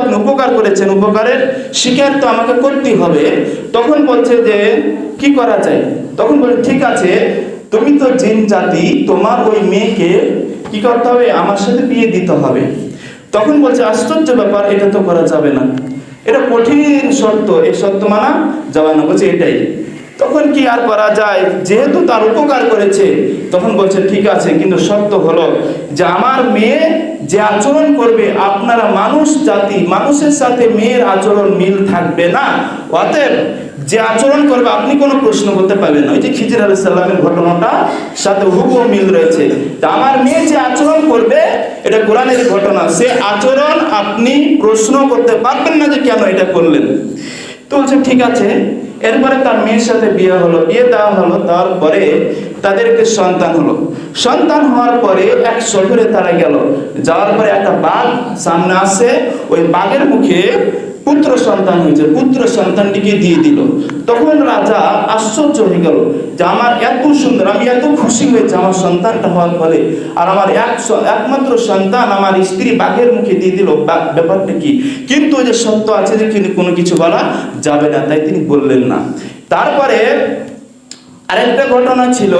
আপনি উপকার করেছেন, উপকারের স্বীকার তো আমাকে করতেই হবে। তখন বলছে যে, কি করা যায়? তখন বলছে ঠিক আছে, তুমি তো জিন জাতি, তোমার ওই মেয়েকে কি করতে হবে? আমার সাথে বিয়ে দিতে হবে। তখন বলছে, আশ্চর্য ব্যাপার, এটা তো করা যাবে না। এটা কঠিন সত্য এই সত্য মানা যাবে না, বলছে, এটাই। তখন কি আর করা যায়? যেহেতু তার উপকার করেছে, তখন বলছে, ঠিক আছে, কিন্তু সত্য হলো যে, আমার মেয়ে যে আচরণ করবে, আপনারা মানুষ, জাতি, মানুষের সাথে মেয়ের আচরণ মিল থাকবে না। অতএব যে আচরণ করবে, আপনি কোনো প্রশ্ন করতে পারবেন না। ওই যে খিজির আলাহ সাল্লামের ঘটনাটা সাথে হুবহু মিল রয়েছে। তা আমার মেয়ে যে আচরণ করবে, এটা কোরআনের ঘটনা। সে আচরণ আপনি প্রশ্ন করতে পারবেন না যে কেন এটা করলেন। তো বলছে ঠিক আছে। এরপরে তার মেয়ের সাথে বিয়ে হলো, বিয়ে দেওয়া হলো, তারপরে তাদেরকে সন্তান হলো। সন্তান হওয়ার পরে এক শহরে তারা গেল। যাওয়ার পরে একটা বাঘ সামনে আসে, ওই বাঘের মুখে পুত্র সন্তান হয়েছে, পুত্র সন্তানটিকে দিয়ে দিল। তখন রাজা আশ্চর্য হয়ে গেল যে আমার এত সুন্দর, আমি এত খুশি হয়েছে, আমার সন্তানটা হওয়ার ফলে। আর আমার এক একমাত্র সন্তান আমার স্ত্রী বাঘের মুখে দিয়ে দিল। ব্যাপারটা কি? কিন্তু ওই যে সত্য আছে যে কিন্তু কোনো কিছু বলা যাবে না, তাই তিনি বললেন না। তারপরে আরেকটা ঘটনা ছিল,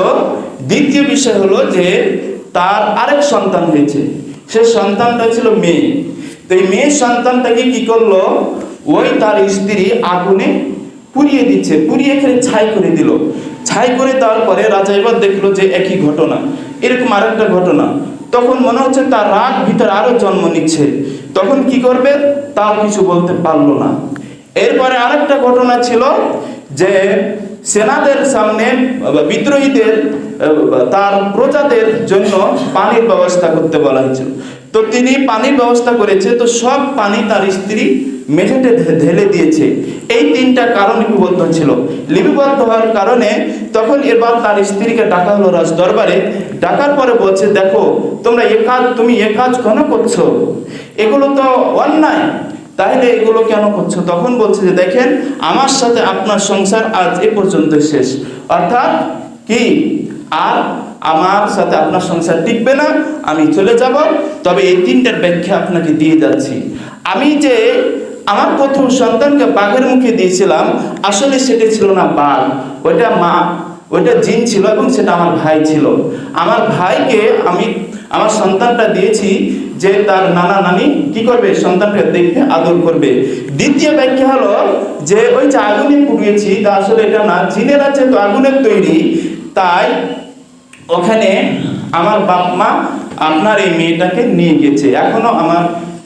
দ্বিতীয় বিষয় হলো যে তার আরেক সন্তান হয়েছে। সে সন্তানটা ছিল মেয়ে। তো এই মেয়ে সন্তানটাকে কি করল? ওই তার স্ত্রী আগুনে পুড়িয়ে দিচ্ছে, পুড়িয়ে এখানে ছাই করে দিল। ছাই করে দেওয়ার পরে রাজা এবার দেখল যে একই ঘটনা, এরকম আরেকটা ঘটনা। তখন মনে হচ্ছে তার রাগ ভিতরে আরও জন্ম নিচ্ছে। তখন কি করবে? তাও কিছু বলতে পারল না। এরপরে আরেকটা ঘটনা ছিল যে সেনাদের সামনে বিদ্রোহীদের তার প্রজাদের জন্য পানির ব্যবস্থা করতে বলা হয়েছিল। তো তিনি পানির ব্যবস্থা করেছে, তো সব পানি তার স্ত্রী মেঝেতে ঢেলে দিয়েছে। এই তিনটা কারণ লিপিবদ্ধ ছিল। লিপিবদ্ধ হওয়ার কারণে তখন এবার তার স্ত্রীকে ডাকা হলো রাজ দরবারে ডাকার পরে বলছে, দেখো, তোমরা এ কাজ, তুমি এ কাজ কেন করছ? এগুলো তো অন্যায়। তাহলে এগুলো কেন করছ? তখন বলছে যে, দেখেন, আমার সাথে আপনার সংসার আজ এ পর্যন্ত শেষ। অর্থাৎ কি? আর আমার সাথে আপনার সংসার টিকবে না, আমি চলে যাব। তবে এই তিনটার ব্যাখ্যা আপনাকে দিয়ে যাচ্ছি। আমি যে আমার প্রথম সন্তানকে বাঘের মুখে দিয়েছিলাম, আসলে সেটা ছিল না বাঘ। ওইটা মা, ওইটা জিন ছিল এবং সেটা আমার ভাই ছিল। আমার ভাইকে আমি, আমার সন্তানটা দিয়েছি যে তার নানা নানি কি করবে? সন্তানকে দেখবে আদর করবে। দ্বিতীয় ব্যাখ্যা হলো যে ওই যে আগুনে পুড়িয়েছি, তা আসলে এটা না, জিনের আছে তো আগুনের তৈরি, তাই ওখানে আমার বাপ মা আপনার এই মেয়েটাকে নিয়ে গেছে। এখনও আমার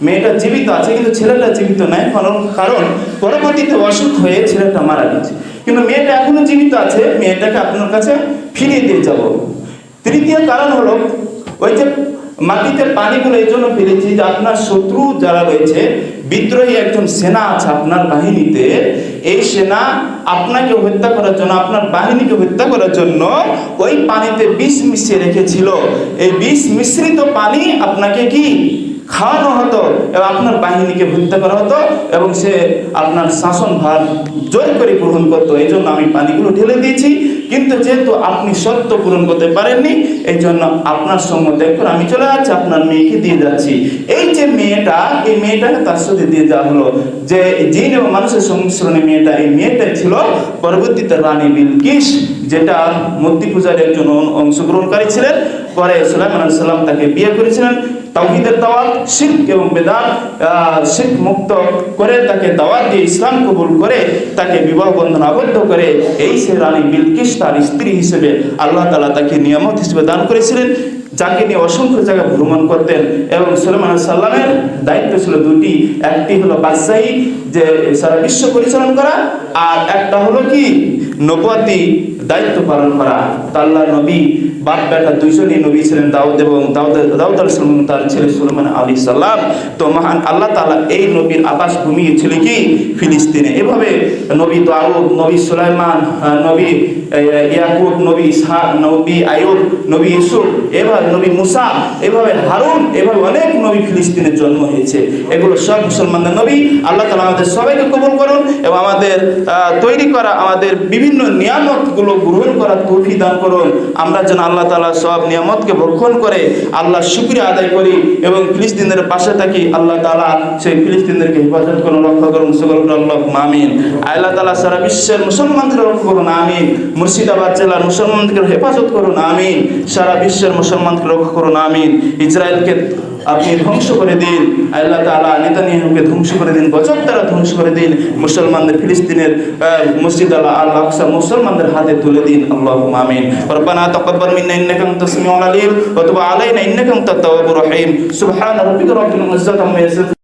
মেয়েটা জীবিত আছে, কিন্তু ছেলেটা জীবিত নাই। কারণ কারণ পরবর্তীতে অসুখ হয়ে ছেলেটা মারা গেছে। কিন্তু মেয়েটা এখনও জীবিত আছে, মেয়েটাকে আপনার কাছে ফিরিয়ে দিয়ে যাব। তৃতীয় কারণ হলো, ওই যে মাটিতে পানিগুলো এই জন্য ফেলেছি যে আপনার শত্রু যারা রয়েছে, বিদ্রোহী একজন সেনা আছে আপনার বাহিনীতে, এই সেনা আপনাকে হত্যা করার জন্য, আপনার বাহিনীকে হত্যা করার জন্য ওই পানিতে বিষ মিশিয়ে রেখেছিল। এই বিষ মিশ্রিত পানি আপনাকে কি খাওয়ানো হতো এবং আপনার বাহিনীকে হত্যা করা হতো এবং সে আপনার শাসন ভার জোর করে গ্রহণ করতো। এই জন্য আমি পানিগুলো ঢেলে দিয়েছি। কিন্তু যেহেতু আপনি সত্য পূরণ করতে পারেননি, এই জন্য আপনার সঙ্গে দেখুন, আমি চলে যাচ্ছি, আপনার মেয়েকে দিয়ে যাচ্ছি। এই যে মেয়েটা, এই মেয়েটাকে তার সাথে দিয়ে দেওয়া হলো। যে জিন এবং মানুষের সংমিশ্রণে মেয়েটা, এই মেয়েটা ছিল পরবর্তীতে রানী বিলকিস, যেটা মূর্তি পূজার একজন অংশগ্রহণকারী ছিলেন। পরে সুলাইমান সালাম তাকে বিয়ে করেছিলেন। তাওহীদের দাওয়াত শিরক এবং আহ, শিরক মুক্ত করে তাকে দাওয়াত দিয়ে ইসলাম কবুল করে তাকে বিবাহ বন্ধন আবদ্ধ করে এই সে রানী বিলকিস তার স্ত্রী হিসেবে আল্লাহ তালা তাকে নিয়ামত হিসেবে দান করেছিলেন যাকে নিয়ে অসংখ্য জায়গা ভ্রমণ করতেন এবং আলাইহিস সাল্লামের দায়িত্ব ছিল দুটি একটি হলো বাদশাহী যে সারা বিশ্ব পরিচালনা করা আর একটা হলো কি? নবুয়াতি দায়িত্ব পালন করা। তো আল্লাহ নবী বাপ বেটা দুইজনই নবী ছিলেন দাউদ এবং দাউদ দাউদ আলাইহিস সালাম তার ছেলে সুলেমান আলী সাল্লাম তো মহান আল্লাহ তাআলা এই নবীর আবাস ভূমি ছিল কি? ফিলিস্তিনে। এভাবে নবী দাউদ, নবী সুলাইমান নবী ইয়াকুব, নবী ইসহাক, নবী আয়ুব নবী ইউসুফ, এভাবে নবী মুসা, এভাবে হারুন, এভাবে অনেক নবী ফিলিস্তিনের জন্ম হয়েছে। এগুলো সব মুসলমানদের নবী। আল্লাহ তালা আমাদের সবাইকে কবুল করুন এবং আমাদের তৈরি করা আমাদের বিভিন্ন নিয়ামতগুলো গ্রহণ করার তৌফি দান করুন। আমরা যেন আল্লাহ তালা সব নিয়ামতকে ভক্ষণ করে আল্লাহ শুক্রিয়া আদায় করি এবং ফিলিস্তিনের পাশে থাকি, আল্লাহ তালা সেই ফিলিস্তিনদেরকে হেফাজত করুন, রক্ষা করুন, সকল আল্লাহ আমিন। আল্লাহ তালা সারা বিশ্বের মুসলমানদের রক্ষা করুন, আমিন। মুর্শিদাবাদ জেলার মুসলমানদের হেফাজত করুন, আমিন। সারা বিশ্বের মুসলমানকে রক্ষা করুন, আমিন। ইসরায়েলকে আপনি ধ্বংস করে দিন। আল্লাহ তালা নেতানিয়াহুকে ধ্বংস করে দিন, গজব তারা ধ্বংস করে দিন। মুসলমানদের, ফিলিস্তিনের মসজিদ আল্লাহ আল আকসা মুসলমানদের হাতে তুলে দিন। আল্লাহ আমিন। আলাইনা ইন্নাকা আনতাত তাওয়াবুর রহিম। সুবহান রাব্বিকা রাব্বিল ইজ্জাতি আম্মা ইয়াসিফুন।